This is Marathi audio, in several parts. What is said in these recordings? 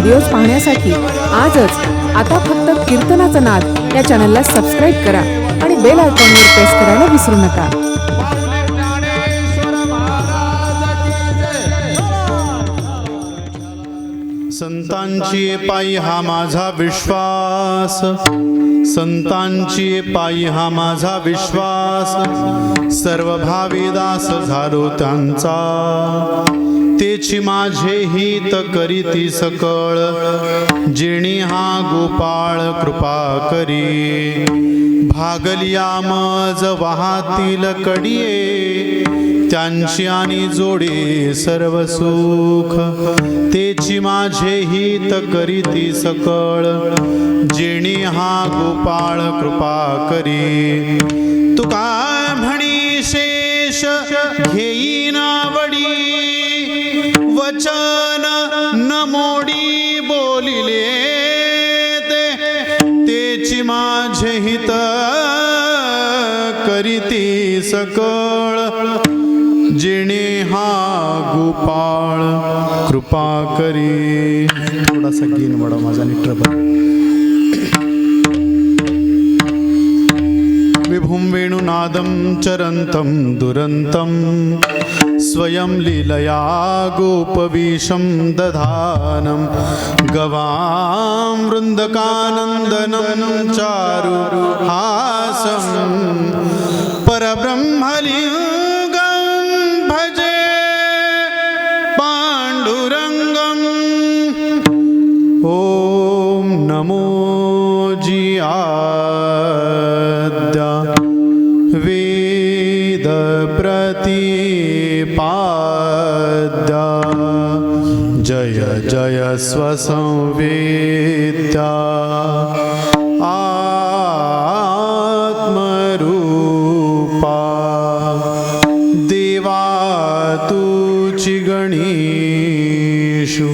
व्हिडिओज पाहण्यासाठी आजच आता फक्त कीर्तनाचा नाद या चॅनलला सबस्क्राईब करा आणि बेल आयकॉनवर प्रेस करायला विसरू नका. संतांची पायी हा माझा विश्वास. संतांची पायी हा माझा विश्वास. सर्व भावी दास झालो त्यांचा. तेची माझे हित करीती सकळ जिणी हा गोपाळ कृपा करी. भागलिया मज वाहतील कडिये त्यांची आणि जोडे सर्व सुख. तेची माझे हित करीती सकळ जिणी हा गोपाळ कृपा करी. तुका म्हणी शेष घेईन आवड वचन न मोडी बोलिले ते तेची माझे हित करीती सकळ. जिणे हा गोपाळ कृपा करी. थोडासा गेन वडा माझा निट्रबल विभुं वेणुनादं चरन्तं दुरन्तं स्वयं लीलया गोपवीशं दधानं गवां वृन्दकानन्दनं चारु हासं परब्रह्मलिङ्गं भजे पाण्डुरङ्गम् ॐ नमो जिया जय जय स्वसंवेद्या। आत्मरूपा। देवा तुची गणेषु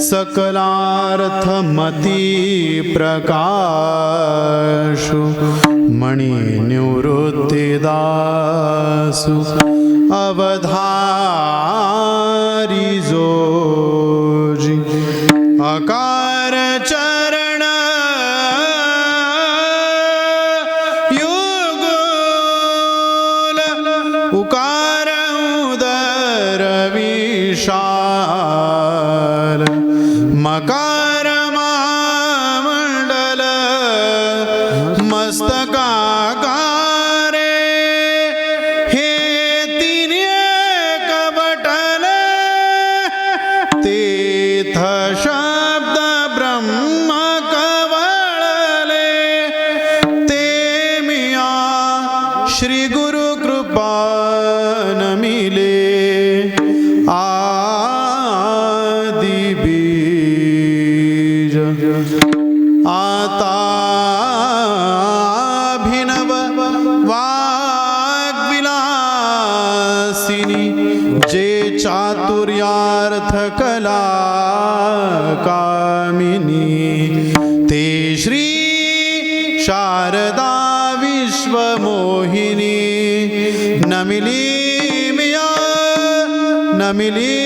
सकलार्थमती प्रकाशु। मणिनिवृत्तिदासु अवधारिजो आता अभिनव वाग्विलासिनी जे चातुर्यार्थ कला कामिनी ते श्री शारदा विश्वमोहिनी नमिली मिया नमिली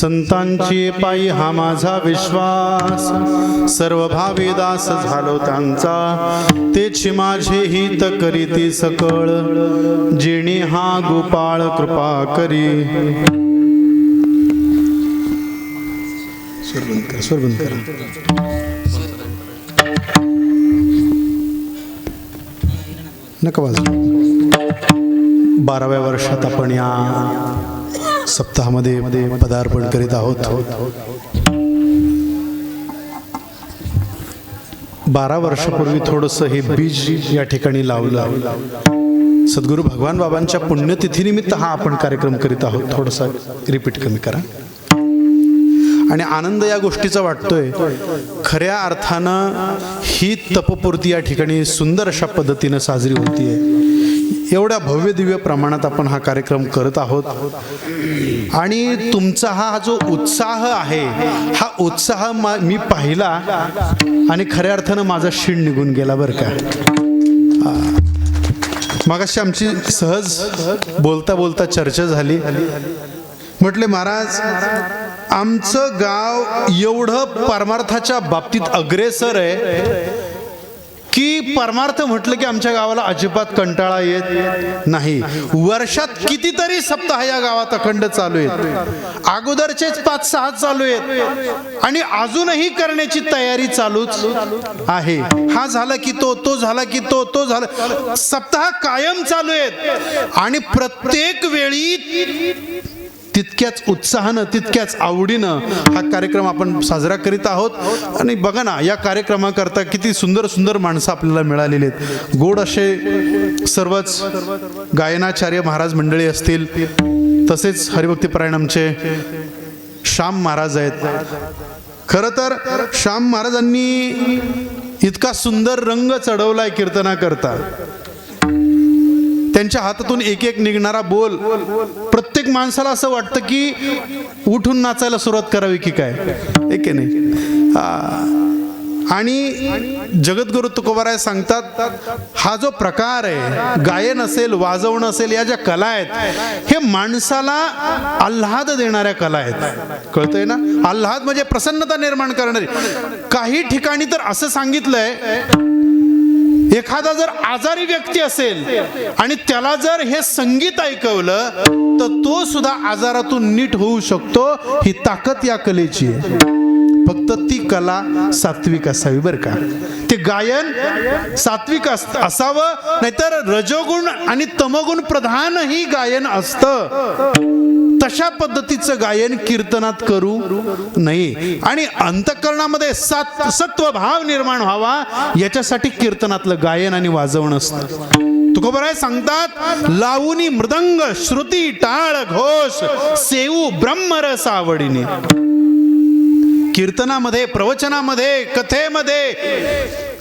संतांची पायी हा माझा विश्वास. सर्व भावी दास झालो त्यांचा. तेची माझे हित करीती सकळ. जिणी हा गोपाळ कृपा करी. नका वाजू बाराव्या वर्षात आपण या. सप्ताहामध्ये पदार्पण करीत आहोत. बारा वर्षापूर्वी थोडंसं हे बीज या ठिकाणी लावलं. सद्गुरू भगवान बाबांच्या पुण्यतिथीनिमित्त हा आपण कार्यक्रम करीत आहोत. थोडासा रिपीट कमी करा. आणि आनंद या गोष्टीचा वाटतोय खऱ्या अर्थानं ही तपपूर्ती या ठिकाणी सुंदर अशा पद्धतीनं साजरी होतीये. एवढ्या भव्य दिव्य प्रमाणात आपण हा कार्यक्रम करत आहोत. आणि तुमचा हा जो उत्साह आहे हा उत्साह मा- मी पाहिला आणि खऱ्या अर्थानं माझा शीण निघून गेला बरं का. मगाशी आमची सहज बोलता बोलता चर्चा झाली. म्हटले महाराज आमचं गाव एवढं परमार्थाच्या बाबतीत अग्रेसर आहे की परमार्थ म्हटलं की आमच्या गावाला अजिबात कंटाळा येत नाही. वर्षात कितीतरी सप्ताह या गावात अखंड चालू आहेत. अगोदरचेच पाच सहा चालू आहेत. आणि अजूनही करण्याची तयारी चालूच आहे. हा झाला की तो तो झाला की तो तो झाला. सप्ताह कायम चालू आहेत. आणि प्रत्येक वेळी तितक्याच उत्साहानं तितक्याच आवडीनं हा कार्यक्रम आपण साजरा करीत आहोत. आणि बघा ना या कार्यक्रमाकरता किती सुंदर सुंदर माणसं आपल्याला मिळालेली आहेत. गोड असे सर्वच गायनाचार्य महाराज मंडळी असतील. तसेच हरिभक्तीपरायण आमचे श्याम महाराज आहेत. खरं तर श्याम महाराजांनी इतका सुंदर रंग चढवलाय कीर्तना करता त्यांच्या हातातून एक एक निघणारा बोल प्रत्येक माणसाला असं वाटतं की उठून नाचायला सुरुवात करावी की काय? एक आहे नाही? आणि जगद्गुरु तुकोबाराय सांगतात हा जो प्रकार आहे गायन असेल वाजवणं असेल या ज्या कला आहेत हे माणसाला आल्हाद देणाऱ्या कला आहेत. कळतंय ना? आल्हाद म्हणजे प्रसन्नता निर्माण करणारी. काही ठिकाणी तर असं सांगितलंय एखादा जर आजारी व्यक्ती असेल आणि त्याला जर हे संगीत ऐकवलं तर तो सुद्धा आजारातून नीट होऊ शकतो ही ताकद या कलेची आहे. फक्त ती कला सात्विक असावी बरं का. ते गायन सात्विक असावं नाहीतर रजोगुण आणि तमगुण प्रधान ही गायन असतं. तशा पद्धतीचं गायन कीर्तनात करू नये. आणि अंतकरणामध्ये सात सत्व भाव निर्माण व्हावा याच्यासाठी कीर्तनातलं गायन आणि वाजवणं असतं. आहे सांगतात लावूनी मृदंग श्रुती टाळ घोष सेऊ ब्रह्मरस आवडीने. कीर्तनामध्ये प्रवचनामध्ये कथेमध्ये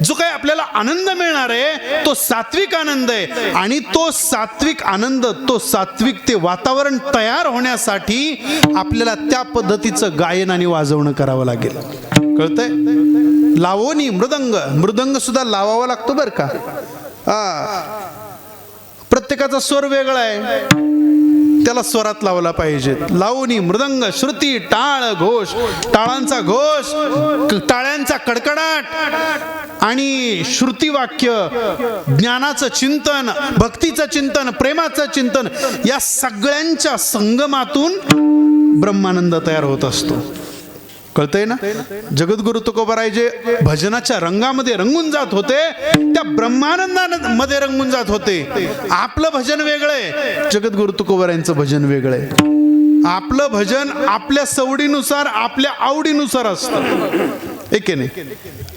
जो काही आपल्याला आनंद मिळणार आहे तो सात्विक आनंद आहे. आणि तो सात्विक आनंद तो सात्विक ते वातावरण तयार होण्यासाठी आपल्याला त्या पद्धतीचं गायन आणि वाजवणं करावं लागेल. कळतंय? लावोनी मृदंग. मृदंग सुद्धा लावावा लागतो बरं का? प्रत्येकाचा स्वर वेगळा आहे. त्याला स्वरात लावला पाहिजे. लावणी मृदंग श्रुती टाळ घोष. टाळांचा घोष टाळ्यांचा कडकडाट आणि श्रुती वाक्य ज्ञानाचं चिंतन भक्तीचं चिंतन प्रेमाचं चिंतन या सगळ्यांच्या संगमातून ब्रह्मानंद तयार होत असतो. कळतंय ना? जगद्गुरु तुकोबाराय जे भजनाच्या रंगामध्ये रंगून जात होते त्या ब्रह्मानंदामध्ये रंगून जात होते. आपलं भजन वेगळंय जगद्गुरु तुकोबारायांचं भजन वेगळंय आपलं भजन आपल्या सवडीनुसार आपल्या आवडीनुसार असतं. एक आहे नाही.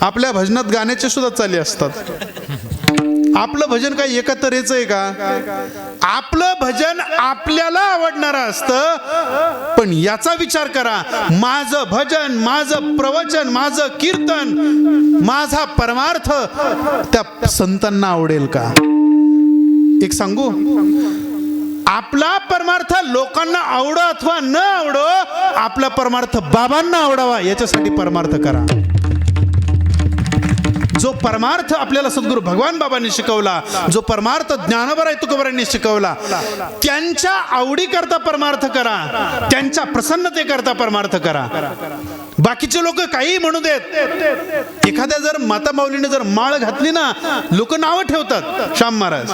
आपल्या भजनात गाण्याचे सुद्धा चाली असतात. आपलं भजन काय एका तऱ्हेचं आहे का? आपलं भजन आपल्याला आवडणारं असतं. पण याचा विचार करा. माझं भजन माझं प्रवचन माझं कीर्तन माझा परमार्थ त्या संतांना आवडेल का? एक सांगू? आपला परमार्थ लोकांना आवडो अथवा न आवडो आपला परमार्थ बाबांना आवडावा याच्यासाठी परमार्थ करा. जो परमार्थ आपल्याला सद्गुरू भगवान बाबांनी शिकवला जो परमार्थ ज्ञानोबराय तुकोबरांनी शिकवला त्यांच्या आवडीकरता परमार्थ करा त्यांच्या प्रसन्नतेकरता परमार्थ करा. बाकीचे लोक काही म्हणू देत एखाद्या जर माता माऊलीने जर माळ घातली ना लोक नावं ठेवतात श्याम महाराज.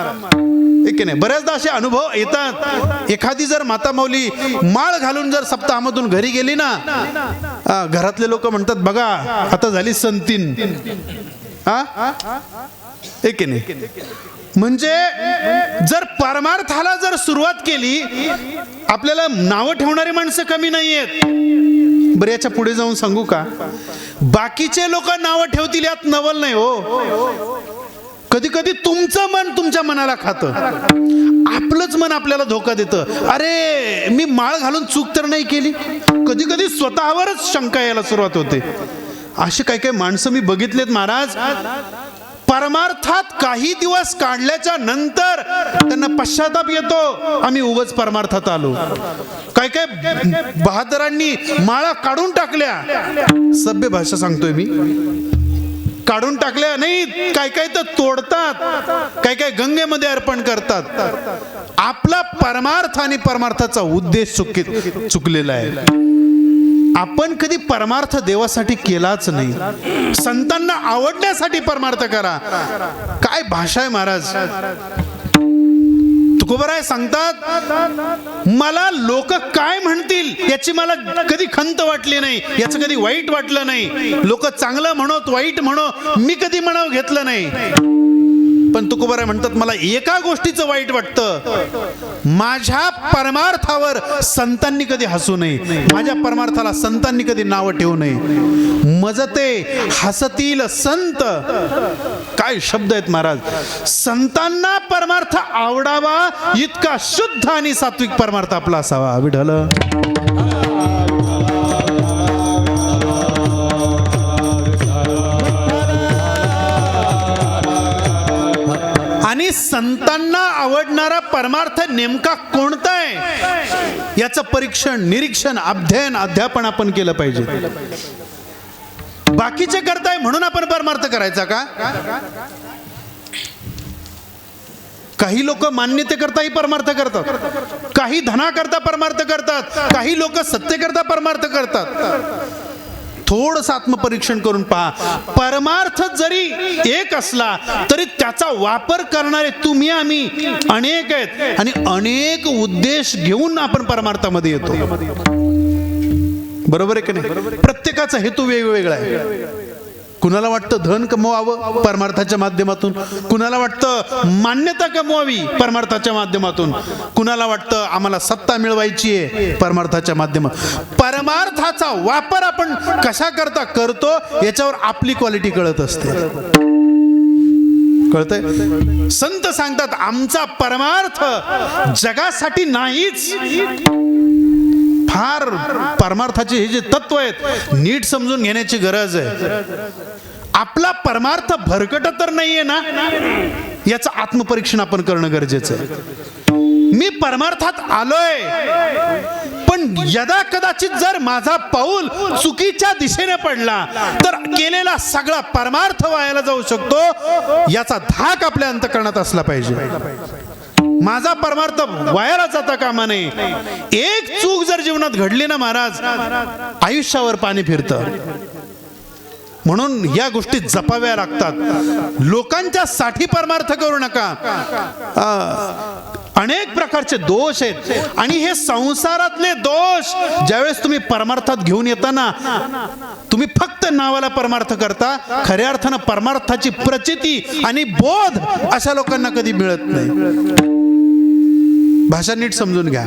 ठीक नाही? बऱ्याचदा असे अनुभव येतात. एखादी जर माता माऊली माळ घालून जर सप्ताहामधून घरी गेली ना घरातले लोक म्हणतात बघा आता झाली संतीन. नाही म्हणजे जर परमार्थाला जर सुरुवात केली आपल्याला नावं ठेवणारी माणसं कमी नाही आहेत बरं याच्यापुढे जाऊन सांगू का? बाकीचे लोक नावं ठेवतील यात नवल नाही हो. कधी कधी तुमचं मन तुमच्या मनाला खातं. आपलंच मन आपल्याला धोका देतं. अरे मी माळ घालून चूक तर नाही केली? कधी कधी स्वतःवरच शंका यायला सुरुवात होते. अशी काही काही माणसं मी बघितलेत महाराज. परमार्थात काही दिवस काढल्याच्या नंतर त्यांना पश्चाताप येतो. आम्ही उगच परमार्थात आलो. काय काय बहादरांनी माळा काढून टाकल्या. सभ्य भाषा सांगतोय मी. काढून टाकल्या नाही काय काय तर तोडतात. काय काय गंगेमध्ये अर्पण करतात. आपला परमार्थ आणि परमार्थाचा उद्देश चुकी चुकलेला आहे. आपण कधी परमार्थ देवासाठी केलाच नाही. संतांना आवडण्यासाठी परमार्थ करा. काय भाषा आहे महाराज? तुकोबराय सांगतात मला लोक काय म्हणतील याची मला कधी खंत वाटली नाही. याचं कधी वाईट वाटलं नाही. लोक चांगलं म्हणत वाईट म्हणो. मी कधी म्हणावं घेतलं नाही. पण तुकोबाराय म्हणतात मला एका गोष्टीचं वाईट वाटतं. माझ्या परमार्थावर संतांनी कधी हसू नये. माझ्या परमार्थाला संतांनी कधी नावं ठेवू नये. मजते हसतील संत. काय शब्द आहेत महाराज? संतांना परमार्थ आवडावा इतका शुद्ध आणि सात्विक परमार्थ आपला असावा. विढल आणि संतांना आवडणारा परमार्थ नेमका कोणता आहे? याचं परीक्षण निरीक्षण अध्ययन अध्यापन आपण केलं पाहिजे. बाकीचे करताय म्हणून आपण परमार्थ करायचा का? काही लोक मान्यते करताही परमार्थ करतात. काही धनाकरता परमार्थ करतात. काही लोक सत्तेकरता परमार्थ करतात. थोडस आत्मपरीक्षण करून पहा. परमार्थ जरी एक असला तरी त्याचा वापर करणारे तुम्ही आम्ही अनेक आहेत. आणि अनेक उद्देश घेऊन आपण परमार्थामध्ये येतो. बरोबर आहे की नाही? प्रत्येकाचा हेतू वेगवेगळा आहे. कुणाला वाटतं धन कमवावं परमार्थाच्या माध्यमातून? कुणाला वाटतं मान्यता कमवावी परमार्थाच्या माध्यमातून? कुणाला वाटतं आम्हाला सत्ता मिळवायची आहे परमार्थाच्या माध्यमात? परमार्थाचा वापर आपण कशा करता करतो याच्यावर आपली क्वालिटी कळत असते. कळतंय? संत सांगतात आमचा परमार्थ जगासाठी नाहीच. फार परमार्थाचे हे जे तत्व आहेत नीट समजून घेण्याची गरज आहे. आपला परमार्थ भरकट तर नाहीये ना? याचं आत्मपरीक्षण आपण करणं गरजेचं आहे. मी परमार्थात आलोय. पण यदा कदाचित जर माझा पाऊल चुकीच्या दिशेने पडला तर केलेला सगळा परमार्थ व्हायला जाऊ शकतो. याचा धाक आपल्या अंतकरणात असला पाहिजे. माझा परमार्थ वायाला जाता कामा नये. एक चूक जर जीवनात घडली ना महाराज आयुष्यावर पाणी फिरतं. म्हणून या गोष्टी जपाव्या लागतात. लोकांच्या साठी परमार्थ करू नका. अनेक प्रकारचे दोष आहेत. आणि हे संसारातले दोष ज्यावेळेस तुम्ही परमार्थात घेऊन येताना तुम्ही फक्त नावाला परमार्थ करता खऱ्या अर्थानं परमार्थाची प्रचिती आणि बोध अशा लोकांना कधी मिळत नाही. भाषा नीट समजून घ्या.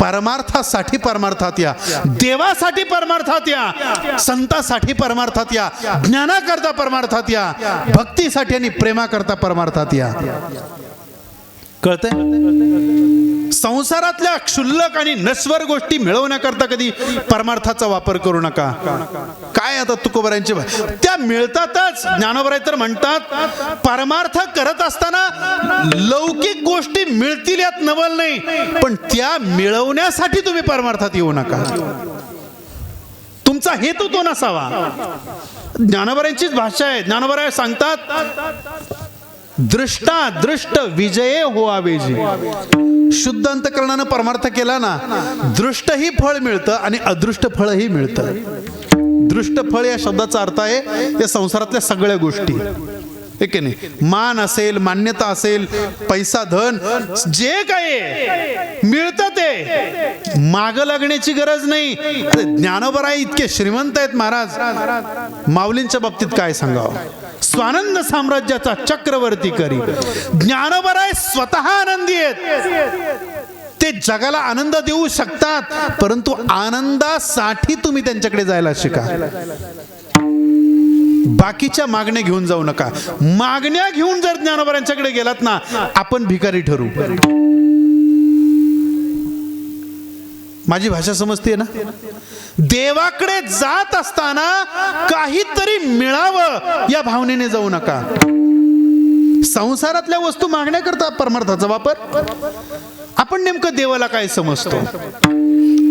परमार्थासाठी परमार्थात या. देवासाठी परमार्थात या. संतासाठी परमार्थात या. ज्ञानाकरता परमार्थात या. भक्तीसाठी आणि प्रेमाकरता परमार्थात या. कळतंय? संसारातल्या क्षुल्लक आणि नश्वर गोष्टी मिळवण्याकरता कधी परमार्थाचा वापर करू नका. आता तुकोबरांची त्या मिळतातच. ज्ञानोबराय तर म्हणतात परमार्थ करत असताना लौकिक गोष्टी मिळतील यात नवल नाही. पण त्या मिळवण्यासाठी तुम्ही परमार्थात येऊ नका. तुमचा हेतू तो नसावा. ज्ञानोबरांचीच भाषा आहे. ज्ञानोबराय सांगतात दृष्टा दृष्ट विजये हो आवेजी शुद्ध अंतकरणानं परमार्थ केला ना दृष्टही फळ मिळतं आणि अदृष्ट फळही मिळतं. दृष्ट फळ या शब्दाचा अर्थ आहे या संसारातल्या सगळ्या गोष्टी. ठीक आहे नाही? मान असेल मान्यता असेल पैसा धन जे काय मिळतं ते माग लागण्याची गरज नाही. अरे ज्ञानोबराय इतके श्रीमंत आहेत महाराज. माऊलींच्या बाबतीत काय सांगावं? स्वानंद साम्राज्याचा चक्रवर्ती करी. ज्ञानोबराय स्वतः आनंदी आहेत. ते जगाला आनंद देऊ शकतात परंतु आनंदासाठी तुम्ही त्यांच्याकडे जायला शिका. बाकीच्या मागण्या घेऊन जाऊ नका. मागण्या घेऊन जर ज्ञानोबरांच्याकडे गेलात ना आपण भिकारी ठरू. माझी भाषा समजते ना? देवाकडे जात असताना काहीतरी मिळावं या भावनेने जाऊ नका. संसारातल्या वस्तू मागण्याकरता परमार्थाचा वापर. आपण नेमकं देवाला काय समजतो?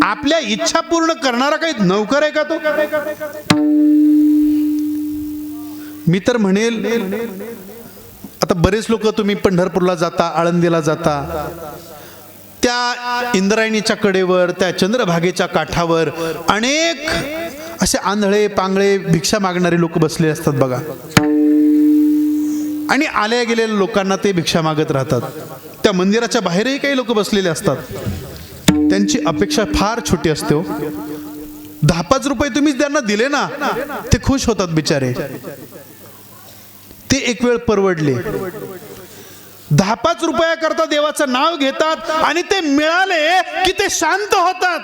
आपल्या इच्छा पूर्ण करणारा काही नौकर आहे का तो? मी तर म्हणेल आता बरेच लोक तुम्ही पंढरपूरला जाता आळंदीला जाता. त्या इंद्रायणीच्या कडेवर त्या चंद्रभागेच्या काठावर अनेक असे आंधळे पांगळे भिक्षा मागणारे लोक बसले असतात बघा. आणि आल्या गेलेल्या लोकांना ते भिक्षा मागत राहतात. त्या मंदिराच्या बाहेरही काही लोक बसलेले असतात. त्यांची अपेक्षा फार छोटी असते हो. दहा पाच रुपये तुम्ही त्यांना दिले ना ते खुश होतात बिचारे. ते एक वेळ परवडले. दहा पाच रुपया करता देवाचं नाव घेतात आणि ते मिळाले की ते शांत होतात.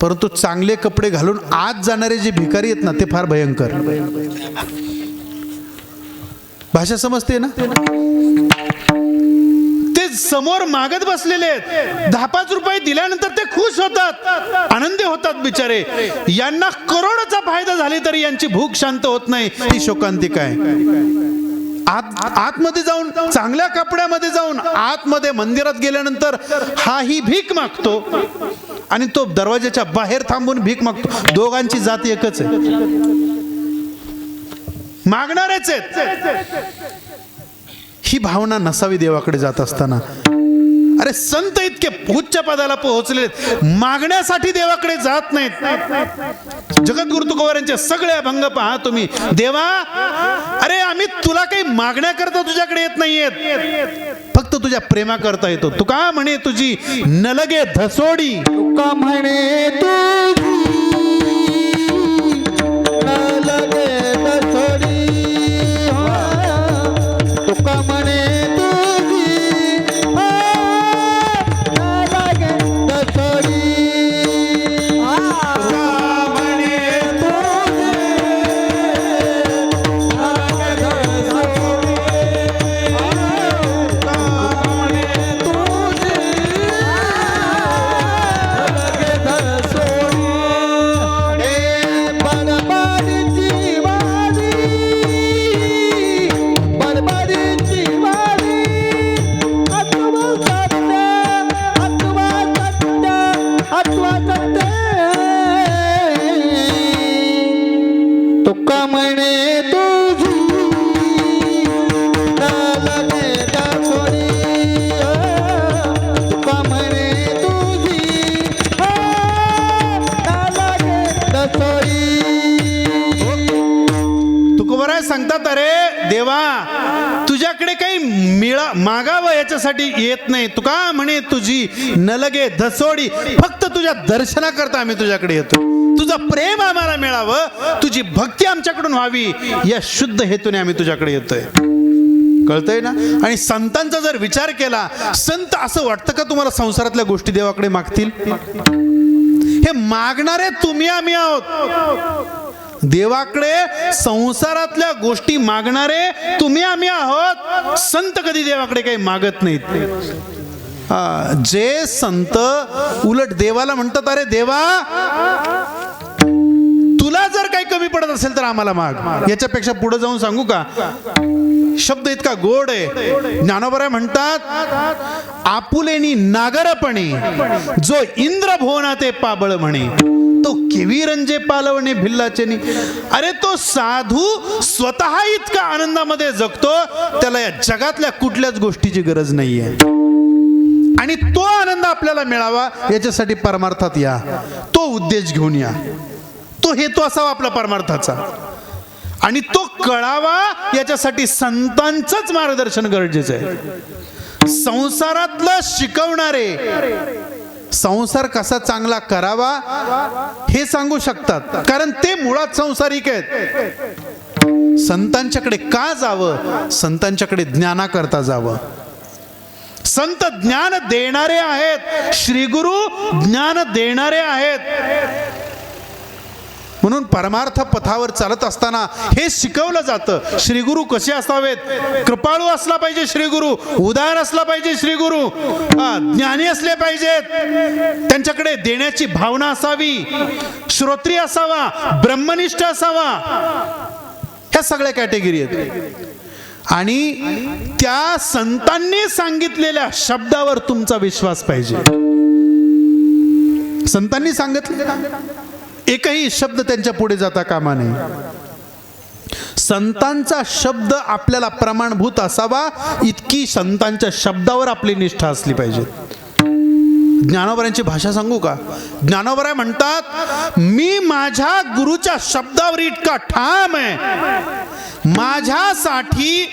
परंतु चांगले कपडे घालून आज जाणारे जे भिकारी आहेत ना ते फार भयंकर. भाषा समजते ना? ते समोर मागत बसलेले आहेत. दहा पाच रुपये दिल्यानंतर ते खुश होतात. आनंदी होतात बिचारे. यांना करोडचा फायदा झाले तरी यांची भूक शांत होत नाही. ती शोकांतिक आहे. आत आतमध्ये जाऊन चांगल्या कपड्यामध्ये जाऊन आतमध्ये मंदिरात गेल्यानंतर हाही भीक मागतो. आणि तो दरवाजाच्या बाहेर थांबून भीक मागतो. दोघांची जात एकच आहे. मागणारेच आहेत. ही भावना नसावी देवाकडे जात असताना. अरे संत इतके उच्च पदाला पोहोचले मागण्यासाठी देवाकडे जात नाहीत. जगद्गुरु तुकोबार यांचे सगळे अभंग पहा तुम्ही. देवा अरे आम्ही तुला काही मागण्याकरता तुझ्याकडे येत नाहीयेत. फक्त तुझ्या प्रेमा करता येतो. तू का म्हणे तुझी नलगे धसोडी. तुका म्हणे तुझी नलगे तुकोबाराय सांगतात अरे देवा तुझ्याकडे काही मिळा मागावं याच्यासाठी येत नाही. तुका म्हणे तुझी नलगे धसोडी फक्त तुझ्या दर्शनाकरता आम्ही तुझ्याकडे येतो. तुझं प्रेम आम्हाला मिळावं. तुझी भक्ती आमच्याकडून व्हावी. या शुद्ध हेतूने आम्ही तुझ्याकडे येतोय. कळतंय ना? आणि संतांचा जर विचार केला संत असं वाटतं का तुम्हाला संसारातल्या गोष्टी देवाकडे मागतील? हे मागणारे तुम्ही आम्ही आहोत. देवाकडे संसारातल्या गोष्टी मागणारे तुम्ही आम्ही आहोत. संत कधी देवाकडे काही मागत नाहीत. जे संत उलट देवाला म्हणतात अरे देवा तुला जर काही कमी पडत असेल तर आम्हाला माग. याच्यापेक्षा पुढे जाऊन सांगू का? शब्द इतका गोड आहे. ज्ञानोबराय म्हणतात आपुलेनी नागरपणे जो इंद्र भुवना ते पाबळ म्हणे. तो केवी रंजे पालवणे भिल्लाचेनी. अरे तो साधू स्वतः इतका आनंदामध्ये जगतो त्याला या जगातल्या कुठल्याच गोष्टीची गरज नाहीये. आणि तो आनंद आपल्याला मिळावा याच्यासाठी परमार्थात या. तो उद्देश घेऊन या. तो हेतू असावा आपला परमार्थाचा. आणि तो कळावा याच्यासाठी संतांचंच मार्गदर्शन गरजेचं आहे. संसारातलं शिकवणारे संसार कसा चांगला करावा हे सांगू शकतात. कारण ते मुळात संसारिक आहेत. संतांच्याकडे का जावं? संतांच्याकडे ज्ञानाकरता जावं. संत ज्ञान देणारे आहेत. श्री गुरु ज्ञान देणारे आहेत. म्हणून परमार्थ पथावर चालत असताना हे शिकवलं जातं. श्रीगुरु कसे असावेत? कृपाळू असला पाहिजे श्रीगुरु उदार असला पाहिजे श्रीगुरु. ज्ञानी असले पाहिजेत. त्यांच्याकडे देण्याची भावना असावी. श्रोत्री असावा ब्रह्मनिष्ठ असावा. ह्या सगळ्या कॅटेगरी आहेत. आणि त्या संतांनी सांगितलेल्या शब्दावर तुमचा विश्वास पाहिजे. संतांनी सांगितले एकही शब्द त्यांच्या पुढे जाता कामा नये. संतांचा शब्द आपल्याला प्रमाणभूत असावा इतकी संतांच्या शब्दावर आपली निष्ठा असली पाहिजे. ज्ञानोबरांची भाषा सांगू का? ज्ञानोबरा म्हणतात मी माझ्या गुरुच्या शब्दावर इतका ठाम आहे. माझ्यासाठी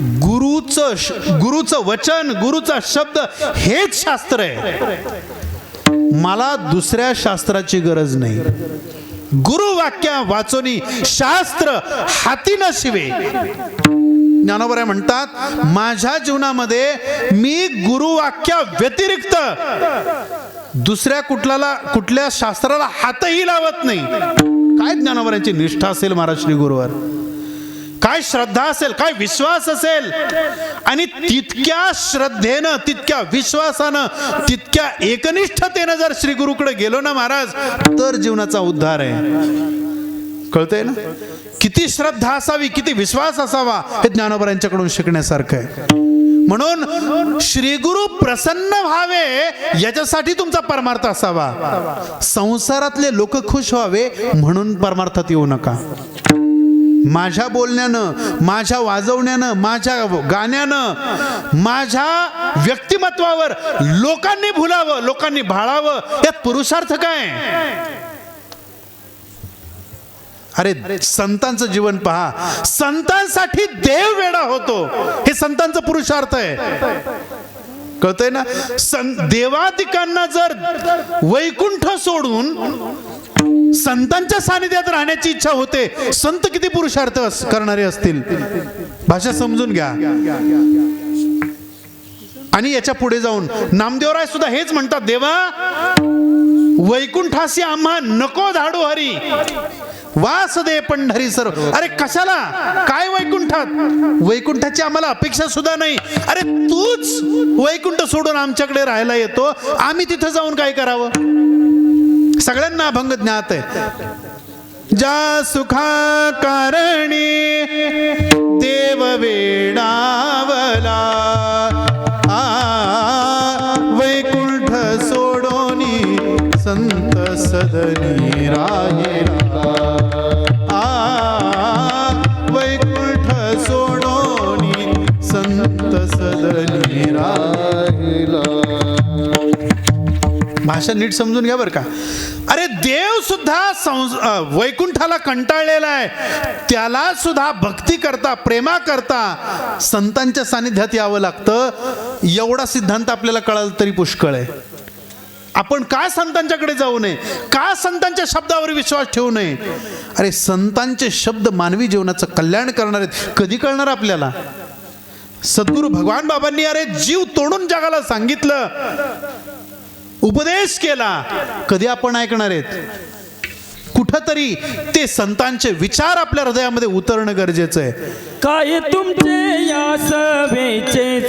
गुरुचं गुरुचं वचन गुरुचा शब्द हेच शास्त्र आहे. मला दुसऱ्या शास्त्राची गरज नाही. गुरु वाक्या वाचोनी शास्त्र हाती न शिवे म्हणतात माझ्या जीवनामध्ये मी गुरुवाक्या व्यतिरिक्त दुसऱ्या कुठल्याला कुठल्या शास्त्राला हातही लावत नाही. काय ज्ञानोबरांची निष्ठा असेल महाराज श्री गुरुवर? काय श्रद्धा असेल काय विश्वास असेल आणि तितक्या श्रद्धेनं तितक्या विश्वासानं तितक्या एकनिष्ठतेनं जर श्री गुरुकडे गेलो ना महाराज तर जीवनाचा उद्धार आहे. कळतंय ना? किती श्रद्धा असावी किती विश्वास असावा हे ज्ञानोबरांच्याकडून शिकण्यासारखं आहे. म्हणून श्री गुरु प्रसन्न व्हावे याच्यासाठी तुमचा परमार्थ असावा. संसारातले लोक खुश व्हावे म्हणून परमार्थात येऊ नका. माझ्या बोलण्यानं माझ्या वाजवण्यानं माझ्या गाण्यानं माझ्या व्यक्तिमत्वावर लोकांनी भुलावं लोकांनी भाळावं यात पुरुषार्थ काय? अरे संतांचं जीवन पहा. संतांसाठी देव वेडा होतो. हे संतांचं पुरुषार्थ आहे. कळतंय ना? सं देवादिकांना जर वैकुंठ सोडून संतांच्या सानिध्यात राहण्याची इच्छा होते. संत किती पुरुषार्थ करणारे असतील? भाषा समजून घ्या. आणि याच्यापुढे जाऊन नामदेवराय सुद्धा हेच म्हणतात देवा वैकुंठासी आम्हा नको धाडू हरी. वास दे पंढरी सर. अरे कशाला? काय वैकुंठात? वैकुंठाची आम्हाला अपेक्षा सुद्धा नाही. अरे तूच वैकुंठ सोडून आमच्याकडे राहायला येतो. आम्ही तिथं जाऊन काय करावं? सगळ्यांना अभंग ज्ञात आहे ज्या सुखा कारणी देव वेडावला आ वैकुंठ सोडोनी संत सदनी राहिला आ वैकुंठ सोडोनी संत सदनी राहिला भाषा नीट समजून घ्या बरं का. अरे देव सुद्धा संस वैकुंठाला कंटाळलेला आहे. त्याला सुद्धा भक्ती करता प्रेमा करता संतांच्या सानिध्यात यावं लागतं. एवढा सिद्धांत आपल्याला कळाल तरी पुष्कळ आहे. आपण का संतांच्याकडे जाऊ नये? का संतांच्या शब्दावर विश्वास ठेवू नये? अरे संतांचे शब्द मानवी जीवनाचं कल्याण करणार आहेत. कधी कळणार आपल्याला? सद्गुरू भगवान बाबांनी अरे जीव तोडून जगाला सांगितलं. उपदेश केला. कधी आपण ऐकणार आहेत? कुठंतरी ते संतांचे विचार आपल्या हृदयामध्ये उतरणं गरजेचं आहे. काय तुमचे या सभेचे